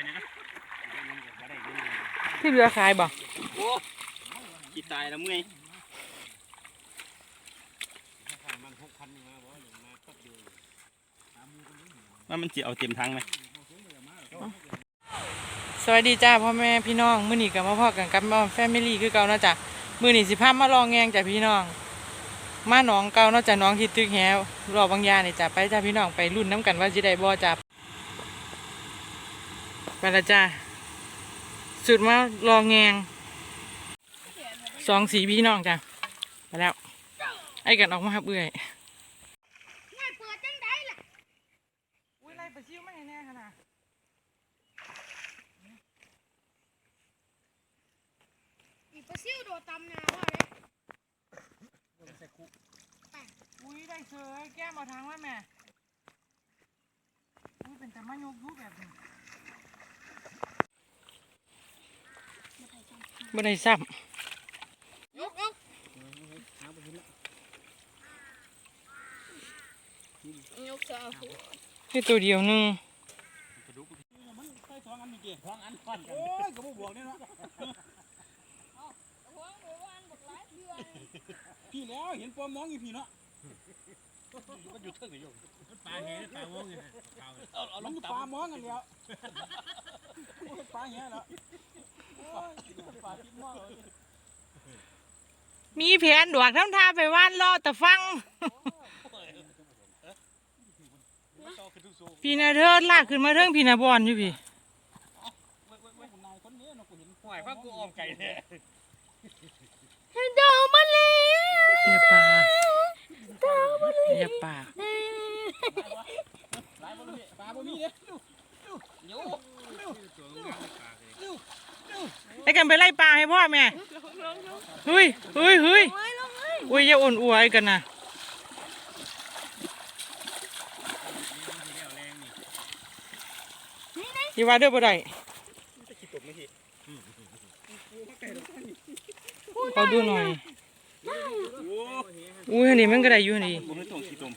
อยนะที่เรือขายบ่โอ้ขี้ตายแล้วเมื่อยว่ามันจะเอาเต็มทั้งไหมสวัสดีจ้าพ่อแม่พี่น้องมื้อนี้ก็มาพอกันกับมอมแฟมิลี่คือเก่าเนาะจ้ะมื้อนี้สิพามาลองแงงจ้ะพี่น้อง มาหนองเก่าเนาะจ้ะหน้องที่ตึกแฮวรอบางยานี่จ้ะไปจ้ะพี่น้องไปรุ่นน้ำกันว่าสิได้บ่จ้ะ ไปละจ้าสุดมาลองแงงสองสีพี่น้องจ้ะไปแล้ว ไอ้กันออกมาครับเอื่อยง่ายเปิดจังได้ล่ะอุ้ยไรปลาซิวไม่แน่ขนาดอีปลาซิวโดดตำนาว่าเลยอุ้ยได้เชยแก้มเอาทางไว้แม่อุ้ยเป็นแต่มายกรูปแบบนี้ บ่ได้ซ้ยกยกยกซะำให้ตัวเดียวหนึงใส่ท้องอันมีเกี่ยท้องอันฟันโอ้ยก็บ่บวกนี่เนาะพี่แล้วเห็นปอมองอยู่พี่เนาะก็อยู่เทิงอยู่ปลาแห่ปลามองอยู่เอาเอาลงปลามองกันแล้ว ปลาแห่แล้วปลาพิมพ์มีแผนดวกทำท่าไปว่านล่อแต่ฟัง พี่นาเทิดลากขึ้นมาเทิงพี่นาบอลอยู่พี่หวยพักกูออมไก่เนี่ยเดามาเลยอย่าปากอย่าปากปลาบ่มีเด้เดี๋ยว ไอ้กันไปไล่ปลาให้พ่อแม่เฮ้ยเฮ้ยเฮ้ยอุ้ยอย่าอ่อนอวยกันนะอย่ว่าเด้อบ่ได้เขอดูหน่อยอุ้ยอันนี้มันก็ได้อยู่อันนี้ผมไม่ต้องขี้ตม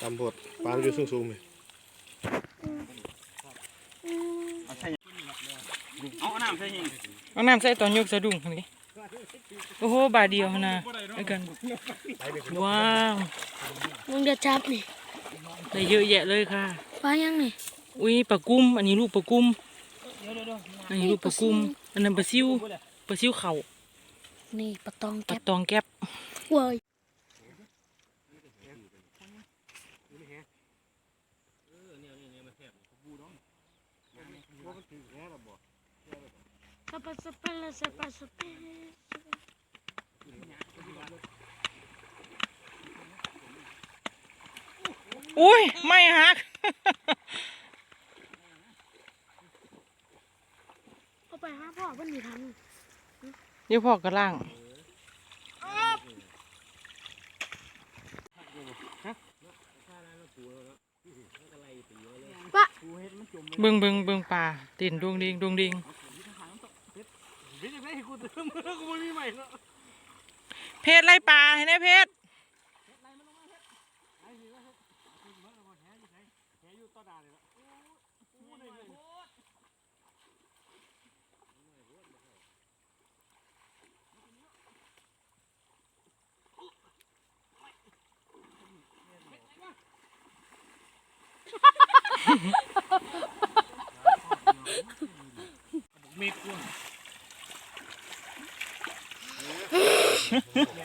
ตำบดปลาอยู่สูงๆเลย เอาใช่ เอาน้ำใช่ยิงเอาน้ำใส่ตอนยกสะดุ้งอันนี้โอ้โหบาทเดียวหั่นนะไอ้กันว้าวมึงจะจับนี่ได้เยอะแยะเลยค่ะปลายังนี่อุ้ยปลากุ้ม อันนี้ลูกปลากุ้มอันนี้ลูกปลากุ้มอันนั้นปลาซิวปลาซิวเข่านี่ปลาตองปลาแก๊บตองแก๊บเว้ยสปา สปาลาสปาสปาอุ้ย ไม่ฮักเอาไปหาพ่อวันนี้ทันเดี๋ยวพอกระล่างบิงบิงบิงป่าตินดวงดิงดวงดิง ม่กูเติมกูไม่มีใหม่เนาะเพชรไล่ปลาเห็นไหมเพชร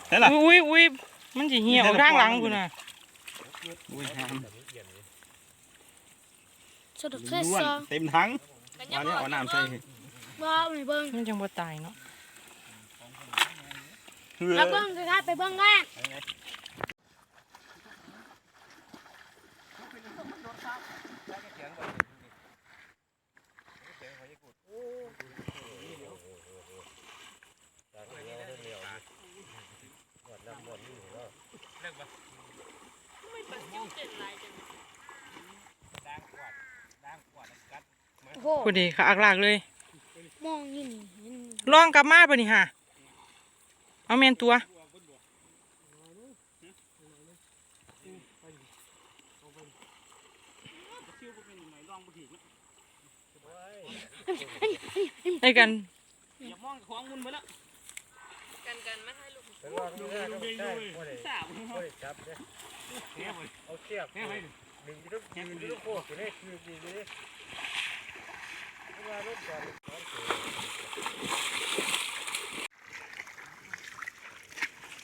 ใช่หรออุ้ยอุ้ยมันจะเหี่ยวร่างหลังกูน่ะอุ้ยหามสะดุดเส้นล้วนซองเต็มทั้งวันนี้เอาน้ำใส่ว่าไม่เบิ้งมันยังบ่ตายเนาะแล้วเบิ้งสิครับไปเบิ้งกั นโอ้โหพอดีค่ะอักลากเลย มองนี่นี่นี่ลองกลับมาปะนี่ฮะเอาแมนตัวชิวเป็นหน่อยลองบ่ถึงไอ้กันอย่ามองของมุนไปแล้วกันกันไม่ให้ลูกเป็นว่าไม่ได้ไม่ได้ไม่ได้สาวไม่ได้จับเนี่ยแค่ไปเอาเชือกแค่ไปดึงที่ต้องดึงที่ต้องโคตรนี่คือดีดีเวลารถจอด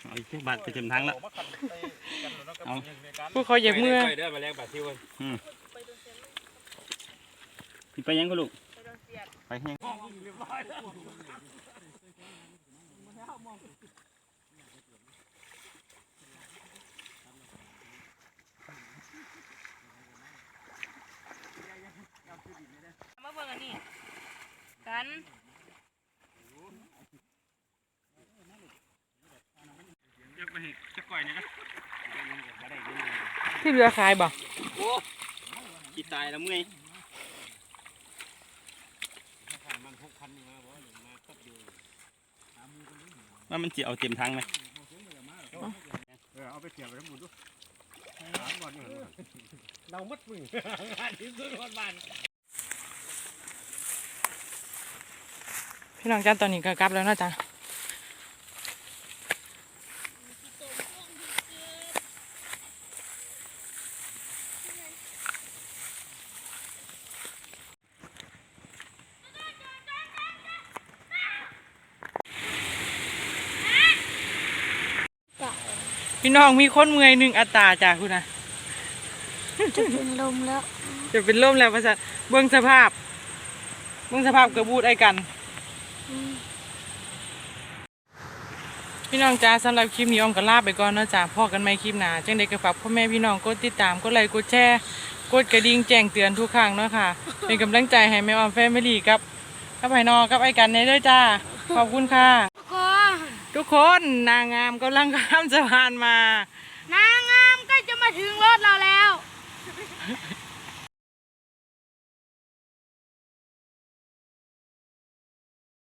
เอาอีกบาทไปเต็มทางแล้วมาขันไปกันแล้วก็ในการพวกเขาอยากเมื่อเด้อมาแรงบาดที่วันไปยังก็ลูก ไปยัง มาเบิ่งอันนี้ กันจะไปจะก่อยนี่นะที่เรือขายบ่โอ้ขี้ตายแล้วมึงไงว่ามันจะเอาเต็มทางไหมเออเอาไปเกี่ยวไปทั้งหมดด้วยถามก่อนเนี่ยเรามัดมือที่สุดคนบ้าน พี่น้องจ้าตอนนี้ก็กลับแล้วเนาะจ้ะพี่น้องมีคนเมื่อยหนึ่งอัตราจ้ะคุณนะจะเป็นลมแล้ว จะเป็นล่มแล้วประสาทเบื้องสภาพ เบื้องสภาพกระบูดไอ้กัน พี่น้องจ้าสำหรับคลิปนี้อ้อมก็ลาไปก่อนเนาะจ้าพ่อกันไม่คลิปหนาจังใดก็ฝากพ่อแม่พี่น้องกดติดตามกดไลค์กดแชร์กดกระดิ่งแจ้งเตือนทุกครั้งเนาะค่ะเป็นกำลังใจให้แม่ออมแฟมิลี่กับกับไผ่นอกับไอ้กันในเด้อจ้าขอบคุณค่ะก็ทุกคนนางงามกำลังข้ามสะพานมา นางงามใกล้จะมาถึงรถเราแล้ว